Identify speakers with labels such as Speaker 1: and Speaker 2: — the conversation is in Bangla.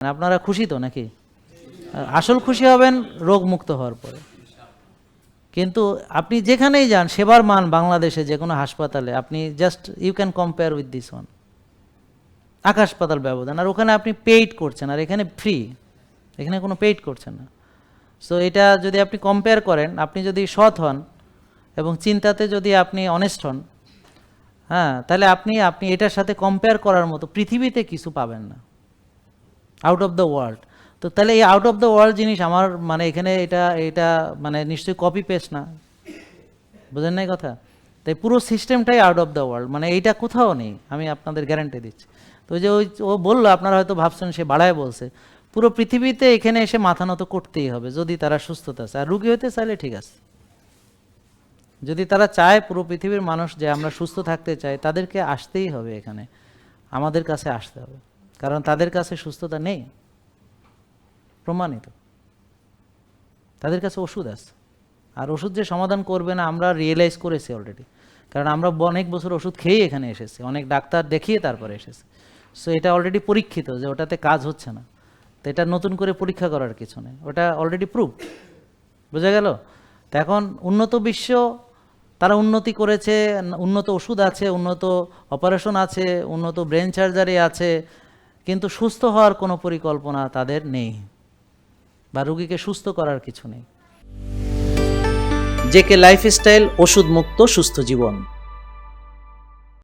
Speaker 1: আপনারা খুশি তো নাকি? আসল খুশি হবেন রোগ মুক্ত হওয়ার পরে। কিন্তু আপনি যেখানেই যান, সেবার মান বাংলাদেশে যে কোনো হাসপাতালে, আপনি just you can compare with this one আকাশ পাতাল ব্যবধান, আর ওখানে আপনি পেইড করছেন, আর এখানে ফ্রি এখানে কোনো পেইড করছেন না। সো এটা যদি আপনি কম্পেয়ার করেন, আপনি যদি সৎ হন, এবং চিন্তাতে যদি আপনি অনেস্ট হন হ্যাঁ তাহলে আপনি আপনি এটার সাথে কম্পেয়ার করার মতো পৃথিবীতে কিছু পাবেন না। আউট অফ দ্য ওয়ার্ল্ড তো তাহলে এই আউট অফ দ্য ওয়ার্ল্ড জিনিস আমার মানে এখানে এটা এটা মানে নিশ্চয়ই কপি পেস্ট না। বুঝেন নাই কথা? তাই পুরো সিস্টেমটাই আউট অফ দ্য ওয়ার্ল্ড মানে এইটা কোথাও নেই, আমি আপনাদের গ্যারান্টি দিচ্ছি। তো যে ওই, ও বলল, আপনারা হয়তো ভাবছেন সে বাড়ায় বলছে। পুরো পৃথিবীতে এখানে এসে মাথা নত করতেই হবে, যদি তারা সুস্থতা আছে আর রুগী হতে চাইলে ঠিক আছে। যদি তারা চায় পুরো পৃথিবীর মানুষ যে আমরা সুস্থ থাকতে চাই, তাদেরকে আসতেই হবে এখানে। আমাদের কাছে আসতে হবে। কারণ তাদের কাছে সুস্থতা নেই। প্রমাণিত। তাদের কাছে ওষুধ আছে। আর ওষুধ যে সমাধান করবে না, আমরা রিয়েলাইজ করেছি অলরেডি কারণ আমরা অনেক বছর ওষুধ খেয়েই এখানে এসেছি। অনেক ডাক্তার দেখিয়ে তারপরে এসেছি। সো এটা অলরেডি পরীক্ষিত যে ওটাতে কাজ হচ্ছে না। তো এটা নতুন করে পরীক্ষা করার কিছু নেই। ওটা অলরেডি প্রুভ বোঝা গেল? তো এখন উন্নত বিশ্ব, তারা উন্নতি করেছে, উন্নত ওষুধ আছে, উন্নত অপারেশন আছে, উন্নত ব্রেন সার্জারি আছে কিন্তু সুস্থ হওয়ার কোনো পরিকল্পনা তাদের নেই বা রুগীকে সুস্থ করার কিছু নেই। জেকে লাইফস্টাইল ওষুধ মুক্ত সুস্থ জীবন।